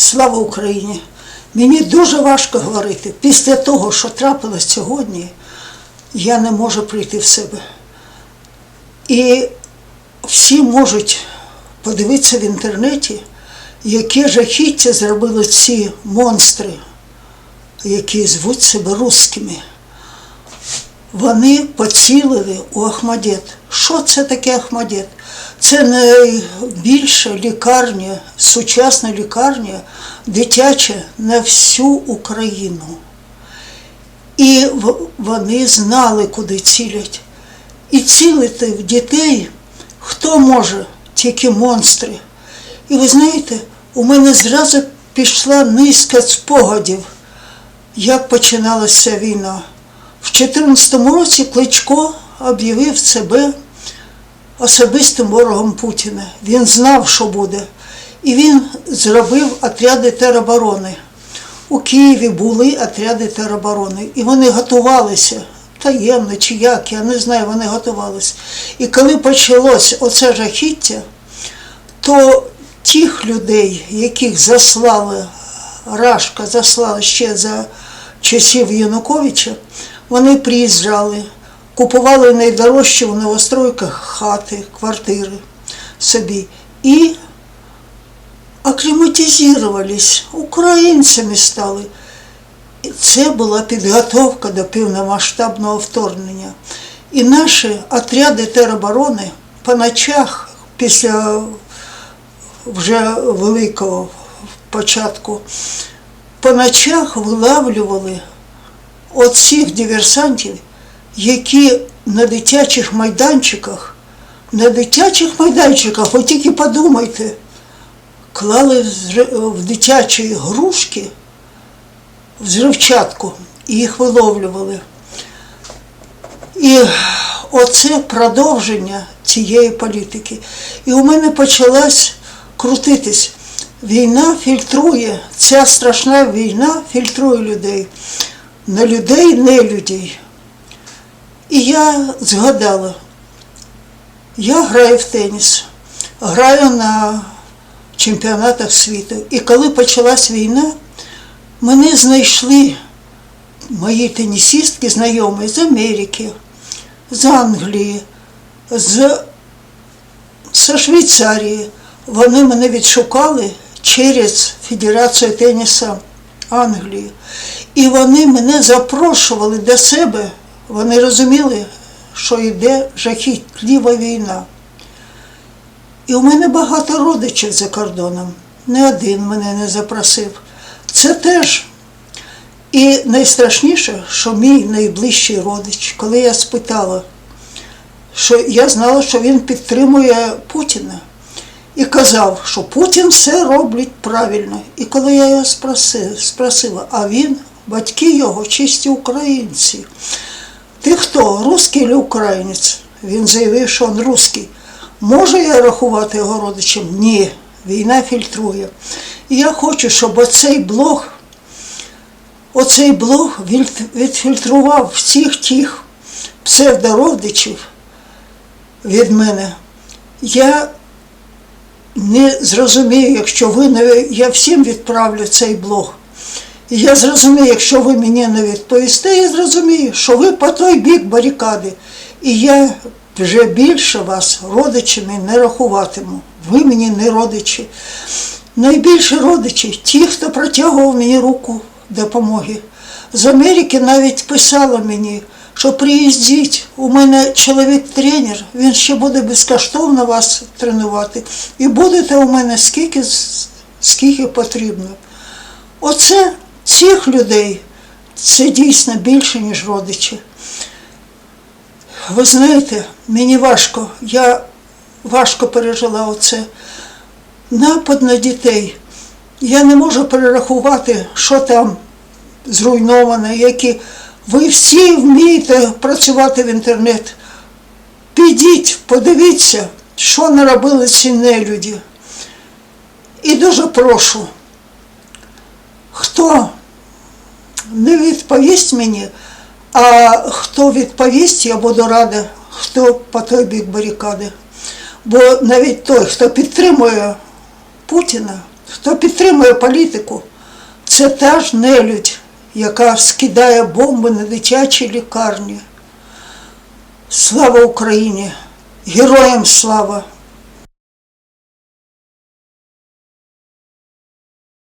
Слава Україні! Мені дуже важко говорити. Після того, що трапилось сьогодні, я не можу прийти в себе. І всі можуть подивитися в інтернеті, яке жахіття зробили ці монстри, які звуть себе русскими. Вони поцілили у Ахмадет. Що це таке Ахмадет? Це найбільша лікарня, сучасна лікарня, дитяча на всю Україну. І вони знали, куди цілять. І цілити в дітей хто може, тільки монстри. І ви знаєте, у мене зразу пішла низка спогадів, як починалася війна. В 2014 році Кличко об'явив себе особистим ворогом Путіна. Він знав, що буде. І він зробив отряди тероборони. У Києві були отряди тероборони. І вони готувалися таємно чи як, я не знаю, вони готувалися. І коли почалось оце жахіття, то тих людей, яких заслали, Рашка заслала ще за часів Януковича, вони приїжджали, купували найдорожчі в новостройках хати, квартири собі. І акліматизувались, українцями стали. І це була підготовка до повномасштабного вторгнення. І наші отряди тероборони по ночах після вже великого початку, по ночах вилавлювали оцих диверсантів, які на дитячих майданчиках, на дитячих майданчиках, ви тільки подумайте, клали в дитячі грушки взривчатку і їх виловлювали. І оце продовження цієї політики. І у мене почалась крутитись. Війна фільтрує, ця страшна війна фільтрує людей. На людей, не людей. І я згадала, я граю в теніс, граю на чемпіонатах світу. І коли почалась війна, мене знайшли мої тенісістки знайомі з Америки, з Англії, з, з Швейцарії. Вони мене відшукали через Федерацію тенісу Англії. І вони мене запрошували до себе. Вони розуміли, що йде жахітлива війна. І у мене багато родичів за кордоном. Не один мене не запросив. Це теж. І найстрашніше, що мій найближчий родич, коли я спитала, що я знала, що він підтримує Путіна. І казав, що Путін все робить правильно. І коли я його спросила, спросила а він, батьки його, чисті українці. Ти хто, русський чи українець? Він заявив, що він русський. Може я рахувати його родичем? Ні, війна фільтрує. І я хочу, щоб оцей блог, оцей блог відфільтрував всіх тих псевдородичів від мене. Я не зрозумію, якщо ви не я всім відправлю цей блог. І я зрозумію, якщо ви мені не відповісте, я зрозумію, що ви по той бік барикади. І я вже більше вас родичами не рахуватиму. Ви мені не родичі. Найбільше родичі ті, хто протягував мені руку допомоги. З Америки навіть писала мені, що приїздіть, у мене чоловік-тренер, він ще буде безкоштовно вас тренувати. І будете у мене скільки, скільки потрібно. Оце цих людей це дійсно більше, ніж родичі. Ви знаєте, мені важко, я важко пережила оце. Напад на дітей. Я не можу перерахувати, що там зруйноване, які. Ви всі вмієте працювати в інтернет. Підіть, подивіться, що наробили ці нелюді. І дуже прошу, хто не відповість мені, а хто відповість, я буду рада, хто по той бік барикади. Бо навіть той, хто підтримує Путіна, хто підтримує політику, це та ж нелюдь, яка скидає бомби на дитячі лікарні. Слава Україні! Героям слава!